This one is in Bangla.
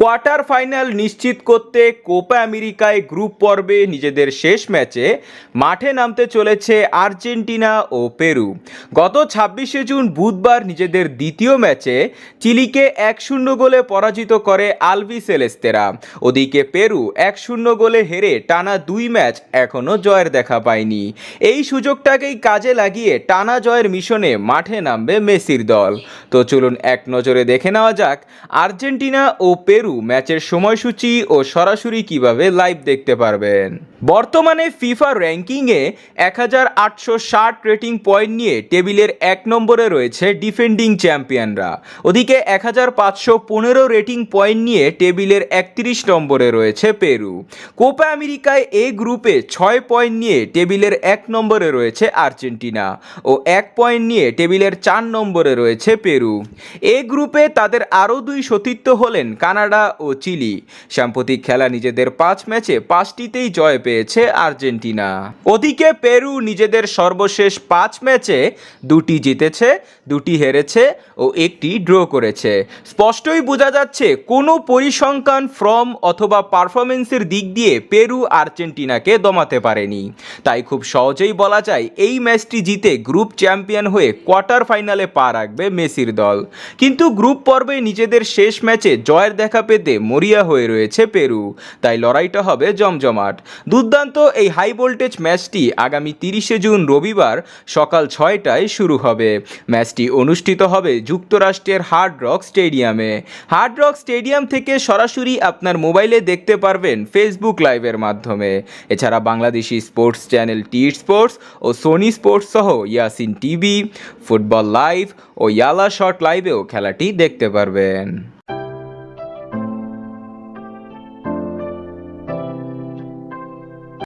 কোয়ার্টার ফাইনাল নিশ্চিত করতে কোপা আমেরিকায় গ্রুপ পর্বে নিজেদের শেষ ম্যাচে মাঠে নামতে চলেছে আর্জেন্টিনা ও পেরু। গত ছাব্বিশে জুন বুধবার নিজেদের দ্বিতীয় ম্যাচে চিলিকে এক শূন্য গোলে পরাজিত করে আলভি সেলেস্তেরা। ওদিকে পেরু এক শূন্য গোলে হেরে টানা দুই ম্যাচ এখনও জয়ের দেখা পায়নি। এই সুযোগটাকেই কাজে লাগিয়ে টানা জয়ের মিশনে মাঠে নামবে মেসির দল। তো চলুন এক নজরে দেখে নেওয়া যাক, আর্জেন্টিনা ও পেরু ম্যাচের সময়সূচি ও সরাসরি কীভাবে লাইভ দেখতে পারবেন? বর্তমানে ফিফা র্যাঙ্কিংয়ে এক হাজার আটশো ষাট রেটিং পয়েন্ট নিয়ে টেবিলের এক নম্বরে রয়েছে ডিফেন্ডিং চ্যাম্পিয়নরা। ওদিকে এক হাজার পাঁচশো পনেরো রেটিং পয়েন্ট নিয়ে টেবিলের একত্রিশ নম্বরে রয়েছে পেরু। কোপা আমেরিকায় এ গ্রুপে ছয় পয়েন্ট নিয়ে টেবিলের এক নম্বরে রয়েছে আর্জেন্টিনা ও এক পয়েন্ট নিয়ে টেবিলের চার নম্বরে রয়েছে পেরু। এ গ্রুপে তাদের আরও দুই সতীর্থ হলেন কানাডা ও চিলি। সাম্প্রতিক খেলা নিজেদের পাঁচ ম্যাচে পাঁচটিতেই জয় পেয়েছে আর্জেন্টিনা। ওদিকে পেরু নিজেদের সর্বশেষ পাঁচ ম্যাচে দুটি জিতেছে, দুটি হেরেছে ও একটি ড্র করেছে। স্পষ্টই বোঝা যাচ্ছে, কোনো পরিসংখ্যান, ফর্ম অথবা পারফরমেন্সের দিক দিয়ে পেরু আর্জেন্টিনাকে দমাতে পারেনি। তাই খুব সহজেই বলা যায়, এই ম্যাচটি জিতে গ্রুপ চ্যাম্পিয়ন হয়ে কোয়ার্টার ফাইনালে পা রাখবে মেসির দল। কিন্তু গ্রুপ পর্বে নিজেদের শেষ ম্যাচে জয়ের দেখা পেতে মরিয়া হয়ে রয়েছে পেরু। তাই লড়াইটা হবে জমজমাট। দুর্দান্ত এই হাই ভোল্টেজ ম্যাচটি আগামী তিরিশে জুন রবিবার সকাল ছয়টায় শুরু হবে। ম্যাচটি অনুষ্ঠিত হবে যুক্তরাষ্ট্রের হার্ড রক স্টেডিয়ামে হার্ড রক স্টেডিয়াম থেকে সরাসরি আপনার মোবাইলে দেখতে পারবেন ফেসবুক লাইভের মাধ্যমে। এছাড়া Bangladeshi sports channel T sports ও সোনি স্পোর্টস সহ ইয়াসিন টিভি ফুটবল লাইভ ও ইয়ালা শট লাইভেও খেলাটি দেখতে পারবেন।